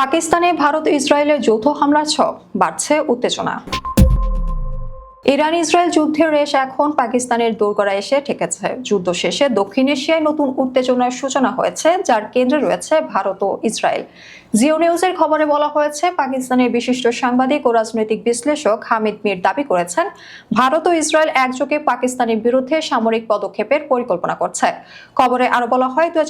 পাকিস্তানে ভারত ইসরায়েলের যৌথ হামলার ছক বাড়ছে উত্তেজনা। ইরান ইসরায়েল যুদ্ধের রেশ এখন পাকিস্তানের দোরগড়া এসে ঠেকেছে। যুদ্ধ শেষে দক্ষিণ এশিয়ায় নতুন উত্তেজনার সূচনা হয়েছে, যার কেন্দ্রে রয়েছে ভারত ও ইসরায়েল। জিও নিউজের খবরে বলা হয়েছে, পাকিস্তানের বিশিষ্ট সাংবাদিক ও রাজনৈতিক বিশ্লেষক হামিদ মির দাবি করেছেন, ভারত ও ইসরায়েল একযোগে পাকিস্তানের বিরুদ্ধে সামরিক পদক্ষেপের পরিকল্পনা করছে। খবরে আরও বলা হয় দু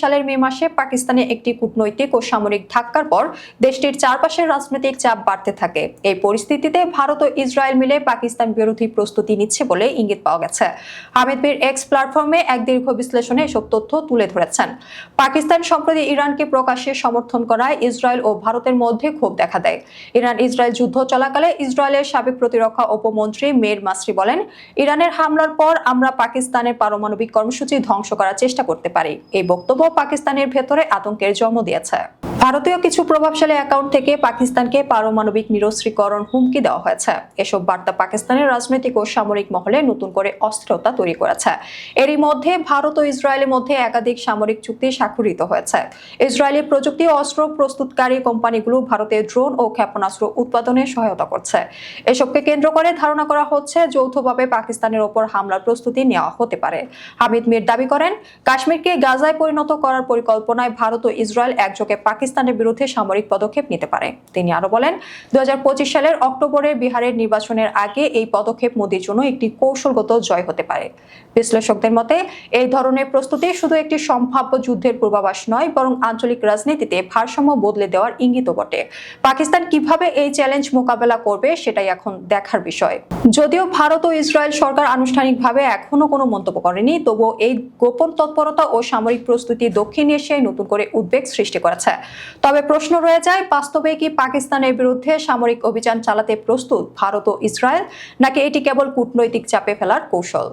সালের মে মাসে পাকিস্তানে একটি কূটনৈতিক ও সামরিক ধাক্কার পর দেশটির চারপাশের রাজনৈতিক চাপ বাড়তে থাকে। এই পরিস্থিতিতে ভারত ও ইসরায়েল মিলে পাকিস্তান বিরোধী প্রস্তুতি নিচ্ছে বলে ইঙ্গিত পাওয়া গেছে। হামিদ মির এক্স প্ল্যাটফর্মে এক দীর্ঘ বিশ্লেষণে এসব তথ্য তুলে ধরেছেন। পাকিস্তান সম্প্রতি ইরানকে প্রকাশ্যে সমর্থন করায় ইসরায়েল ও ভারতের মধ্যে ক্ষোভ দেখা দেয়। ইরান ইসরায়েল যুদ্ধ চলাকালে ইসরায়েলের সাবেক প্রতিরক্ষা উপমন্ত্রী মের মাসরি বলেন, ইরানের হামলার পর আমরা পাকিস্তানের পারমাণবিক কর্মসূচি ধ্বংস করার চেষ্টা করতে পারি। এই বক্তব্য পাকিস্তানের ভেতরে আতঙ্কের জন্ম দিয়েছে। ভারতীয় কিছু প্রভাবশালী অ্যাকাউন্ট থেকে পাকিস্তানকে পারমাণবিক নিরস্ত্রীকরণ হুমকি দেওয়া হয়েছে। এসব বার্তা পাকিস্তানের রাজনৈতিক ও সামরিক মহলে নতুন করে অস্থিরতা তৈরি করেছে। এরই মধ্যে ভারত ও ইসরায়েলের মধ্যে একাধিক সামরিক চুক্তি স্বাক্ষরিত হয়েছে। ইসরায়েলি প্রযুক্তি ও অস্ত্র প্রস্তুতকারী কোম্পানিগুলো ভারতের ড্রোন ও ক্ষেপণাস্ত্র উৎপাদনে সহায়তা করছে। এসবকে কেন্দ্র করে ধারণা করা হচ্ছে যৌথভাবে পাকিস্তানের ওপর হামলার প্রস্তুতি নেওয়া হতে পারে। হামিদ মির দাবি করেন, কাশ্মীরকে গাজায় পরিণত করার পরিকল্পনায় ভারত ও ইসরায়েল একযোগে পাকিস্তানের বিরুদ্ধে সামরিক পদক্ষেপ নিতে পারে। তিনি আরও বলেন দুই হাজার পঁচিশ সালের অক্টোবরে বিহারের নির্বাচনের আগে এই পদক্ষেপ মোদীর জন্য একটি কৌশলগত জয় হতে পারে। বিশ্লেষকদের মতে, এই ধরনের প্রস্তুতি শুধু একটি সম্ভাব্য যুদ্ধের পূর্বাভাস নয়, বরং আঞ্চলিক রাজনীতিতে ভারসাম্য বদলে দেওয়ার ইঙ্গিত বটে। পাকিস্তান কীভাবে এই চ্যালেঞ্জ মোকাবেলা করবে সেটাই এখন দেখার বিষয়। যদিও ভারত ও ইসরায়েল সরকার আনুষ্ঠানিকভাবে এখনও কোনো মন্তব্য করেনি, তবুও এই গোপন তৎপরতা ও সামরিক প্রস্তুতি দক্ষিণ এশিয়ায় নতুন করে উদ্বেগ সৃষ্টি করেছে। তবে প্রশ্ন রয়ে যায়, বাস্তবে কি পাকিস্তানের বিরুদ্ধে সামরিক অভিযান চালাতে প্রস্তুত ভারত ও ইসরায়েল? নাকি এটি কেবল কূটনৈতিক চাপে ফেলার কৌশল?